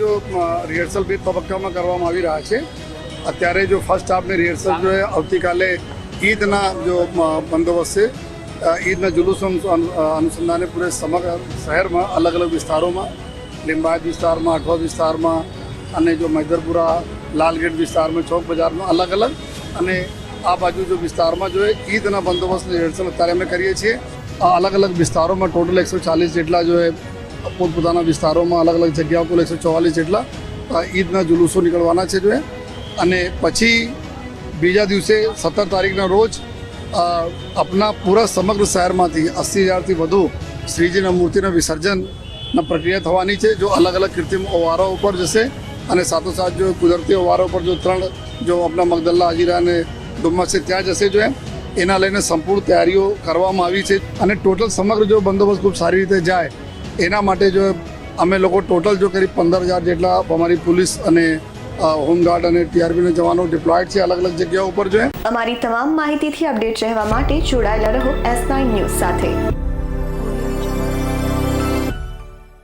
જો રિહર્સલ બે તબક્કામાં કરવામાં આવી રહ્યા છે. અત્યારે જો ફર્સ્ટ હાફની રિહર્સલ જો આવતીકાલે ઈદના જો બંદોબસ્ત છે. ઈદના જુલુસ અનુ- અનુ- અનુસંધાને પૂરે સમગ્ર શહેરમાં અલગ અલગ વિસ્તારોમાં, લિંબાયત વિસ્તારમાં, અઠવા વિસ્તારમાં અને જો મૈદરપુરા લાલગેટ વિસ્તારમાં, ચોક બજારમાં અલગ અલગ અને આ બાજુ જો વિસ્તારમાં જો ઈદના બંદોબસ્તની રિહર્સલ અત્યારે અમે કરીએ છીએ. અલગ અલગ વિસ્તારોમાં ટોટલ એકસો ચાલીસ જેટલા જો પોતપોતાના વિસ્તારોમાં અલગ અલગ જગ્યાઓ કુલ એકસો ચોવાલીસ જેટલા ઈદના જુલુસો નીકળવાના છે જોઈએ અને પછી બીજા દિવસે સત્તર તારીખના રોજ આપણા પૂરા સમગ્ર શહેરમાંથી અસી હજારથી વધુ શ્રીજીના મૂર્તિના વિસર્જનના પ્રક્રિયા થવાની છે, જો અલગ અલગ કૃત્રિમ ઓવારો ઉપર જશે અને સાથોસાથ જો કુદરતી ઓવારો ઉપર જો ત્રણ, જો આપણા મગદલ્લા હાજીરા અને ડુમ્મસ છે ત્યાં જશે જો એના લઈને સંપૂર્ણ તૈયારીઓ કરવામાં આવી છે અને ટોટલ સમગ્ર જો બંદોબસ્ત ખૂબ સારી રીતે જાય એના માટે જો અમે લોકો ટોટલ જો કરી પંદર હજાર જેટલા અમારી પોલીસ અને હોમગાર્ડ અને ટીઆરપીના જવાનો ડિપ્લોયડ છે અલગ અલગ જગ્યાઓ ઉપર જો અમારી તમામ માહિતીથી અપડેટ રહેવા માટે જોડાયેલા રહો એસ નાઇન ન્યૂઝ સાથે.